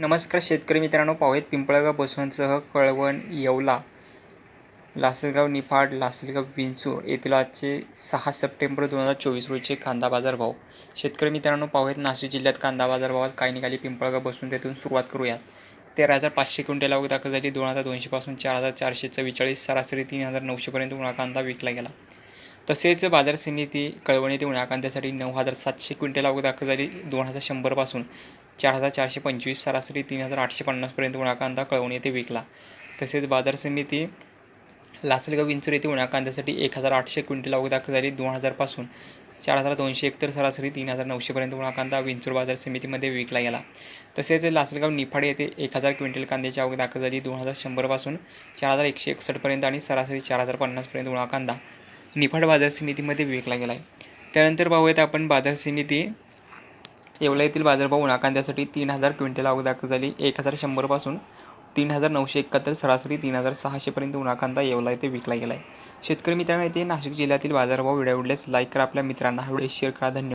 नमस्कार शेतकरी मित्रांनो पाहूयात पिंपळगाव बसवंतसह कळवण येवला लासलगाव निफाड लासलगाव विंचूर येथील आजचे सहा सप्टेंबर दोन हजार चोवीस रोजीचे कांदा बाजार भाव. शेतकरी मित्रांनो पाहूयात नाशिक जिल्ह्यात कांदा बाजार भावात काय निघाली. पिंपळगाव बसून तेथून सुरुवात करूयात. तेरा हजार पाचशे क्विंटल आवक दाखल झाली. दोन हजार दोनशेपासून चार हजार चारशे चव्वेचाळीस सरासरी तीन हजार नऊशेपर्यंत उन्हा कांदा विकला गेला. तसेच बाजार समिती कळवणी येथे उन्हा कांद्यासाठी नऊ हजार सातशे क्विंटल आवक दाखल झाली दोन हजार शंभरपासून चार हजार चारशे पंचवीस सरासरी तीन हजार आठशे पन्नासपर्यंत उन्हा कळवणी कळवण येथे विकला. तसेच बाजार समिती लासलगाव विंचूर येथे उन्हा कांद्यासाठी एक हजार आठशे क्विंटल आवक दाखल झाली दोन हजारपासून चार हजार दोनशे एकतर सरासरी तीन हजार नऊशेपर्यंत उन्हा कांदा विंचूर बाजार समितीमध्ये विकला गेला. तसेच लासलगाव निफाड येथे एक हजार क्विंटल कांद्याची आवक दाखल झाली दोन हजार शंभरपासून चार हजार एकशे एकसष्टपर्यंत आणि सरासरी चार हजार पन्नासपर्यंत उन्हा कांदा निफाड बाजार समितीमध्ये विकला गेला आहे त्यानंतर पाहूयात आपण बाजार समिती येवला येथील बाजारभाव उन्हा कांद्यासाठी तीन हजार क्विंटल आवक दाखल झाली. एक हजार शंभरपासून तीन हजार नऊशे एकाहत्तर सरासरी तीन हजार सहाशेपर्यंत उन्हा कांदा येवला येथे विकला गेला आहे शेतकरी मित्रांनो येथे नाशिक जिल्ह्यातील बाजारभाव व्हिडिओ आवडल्यास लाईक करा आपल्या मित्रांना. हा व्हिडिओ शेअर करा. धन्यवाद.